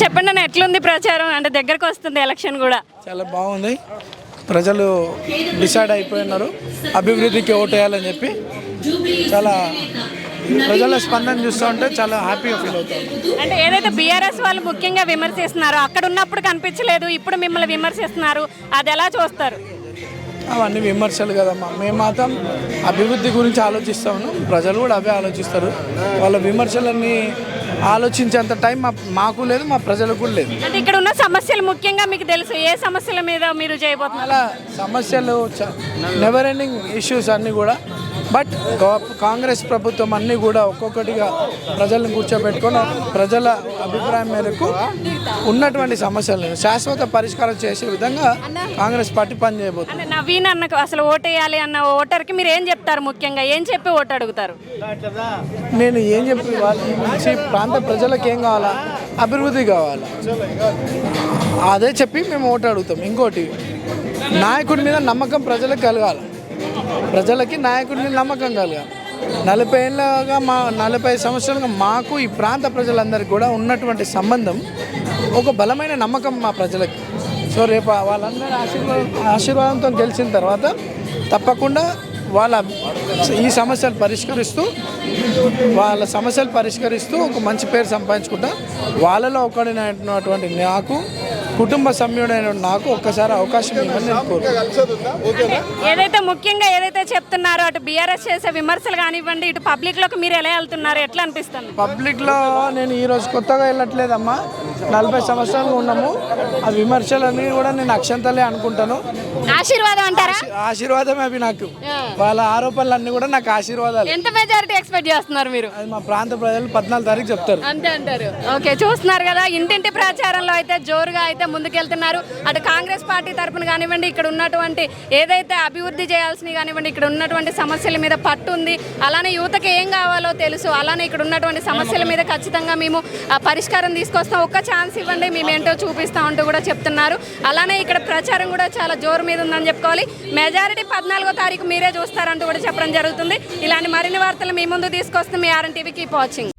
చెప్పండి అన్న ఎట్లుంది ప్రచారం? అంటే దగ్గరకు వస్తుంది ఎలక్షన్ కూడా. చాలా బాగుంది. ప్రజలు డిసైడ్ అయిపోయినారు. అభివృద్ధికి ఓటు వేయాలని చెప్పి చాలా ప్రజల స్పందన చూస్తూ ఉంటే చాలా హ్యాపీగా ఫీల్ అవుతాం. అంటే ఏదైతే బీఆర్ఎస్ వాళ్ళు ముఖ్యంగా విమర్శిస్తున్నారో అక్కడ ఉన్నప్పుడు కనిపించలేదు ఇప్పుడు మిమ్మల్ని విమర్శిస్తున్నారు. అది ఎలా చూస్తారు? అవన్నీ విమర్శలు కదమ్మా మేము మాత్రం అభివృద్ధి గురించి ఆలోచిస్తా ఉన్నాం ప్రజలు కూడా అవే ఆలోచిస్తారు. వాళ్ళ విమర్శలన్నీ ఆలోచించేంత టైం మా మాకు లేదు మా ప్రజలకు కూడా లేదు. అంటే ఇక్కడ ఉన్న సమస్యలు ముఖ్యంగా మీకు తెలుసు. ఏ సమస్యల మీద మీరు చేయబోతున్నారు? చాలా సమస్యలు నెవర్ ఎండింగ్ ఇష్యూస్ అన్నీ కూడా బట్ కాంగ్రెస్ ప్రభుత్వం అన్నీ కూడా ఒక్కొక్కటిగా ప్రజలను కూర్చోబెట్టుకొని ప్రజల అభిప్రాయం మేరకు ఉన్నటువంటి సమస్యలను శాశ్వత పరిష్కారం చేసే విధంగా కాంగ్రెస్ పార్టీ పనిచేయబోతుంది. నవీన్ అన్నకు అసలు ఓటేయాలి అన్న ఓటర్కి మీరు ఏం చెప్తారు ముఖ్యంగా? ఏం చెప్పి ఓటు అడుగుతారు? నేను ఏం చెప్పి వాళ్ళ ప్రాంత ప్రజలకు ఏం కావాలా? అభివృద్ధి కావాలా? అదే చెప్పి మేము ఓటు అడుగుతాం. ఇంకోటి నాయకుడి మీద నమ్మకం ప్రజలకు కలగాలి. ప్రజలకి నాయకుడిని నమ్మకం కలగాలి నలభై ఏళ్ళగా మా నలభై సంవత్సరాలుగా మాకు ఈ ప్రాంత ప్రజలందరికీ కూడా ఉన్నటువంటి సంబంధం ఒక బలమైన నమ్మకం మా ప్రజలకి. సో రేపు వాళ్ళందరి ఆశీర్వాదం ఆశీర్వాదంతో గెలిచిన తర్వాత తప్పకుండా వాళ్ళ ఈ సమస్యలు పరిష్కరిస్తూ వాళ్ళ సమస్యలు పరిష్కరిస్తూ ఒక మంచి పేరు సంపాదించుకుంటా వాళ్ళలో ఒకడినటువంటి నాకు కుటుంబ సభ్యుడైన నాకు ఒక్కసారి అవకాశం. ఏదైతే ముఖ్యంగా ఏదైతే చెప్తున్నారో అటు బీఆర్ఎస్ చేసే విమర్శలు కానివ్వండి ఇటు పబ్లిక్లోకి మీరు ఎలా వెళ్తున్నారు ఎట్లా అనిపిస్తుంది? పబ్లిక్లో నేను ఈరోజు కొత్తగా వెళ్ళట్లేదమ్మా. నలభై సంవత్సరాలు ఉన్నాము. ఆ విమర్శలన్నీ కూడా నేను అక్షంతలే అనుకుంటాను. ఆశీర్వాదం అంటారా? ఆశీర్వాదమే అవి నాకు. వాళ్ళ ఆరోపణలన్నీ కూడా నాకు ఆశీర్వాదాలు. ఎంత మెజారిటీ ఎక్స్పెక్ట్ చేస్తున్నారు మీరు? అది మా ప్రాంత ప్రజలు పద్నాలుగు తారీఖు చెప్తారు. అంతే అంటారు. ఓకే చూస్తున్నారు కదా ఇంటింటి ప్రచారంలో అయితే జోరుగా అయితే ముందుకెళ్తున్నారు. అటు కాంగ్రెస్ పార్టీ తరపున కానివ్వండి ఇక్కడ ఉన్నటువంటి ఏదైతే అభివృద్ధి చేయాల్సినవి కానివ్వండి ఇక్కడ ఉన్నటువంటి సమస్యల మీద పట్టు ఉంది. అలానే యువతకి ఏం కావాలో తెలుసు. అలానే ఇక్కడ ఉన్నటువంటి సమస్యల మీద ఖచ్చితంగా మేము ఆ, పరిష్కారం తీసుకొస్తాం. ఒక్క ఛాన్స్ ఇవ్వండి మేము ఏంటో చూపిస్తాం అంటూ కూడా చెప్తున్నారు. అలానే ఇక్కడ ప్రచారం కూడా చాలా జోరు మీద ఉందని చెప్పుకోవాలి. మెజారిటీ పద్నాలుగో తారీఖు మీరే చూస్తారంటూ కూడా చెప్పడం జరుగుతుంది. ఇలాంటి మరిన్ని వార్తలు మీ ముందు తీసుకొస్తుంది మీ ఆర్ఎన్ టీవీ కీప్ వాచింగ్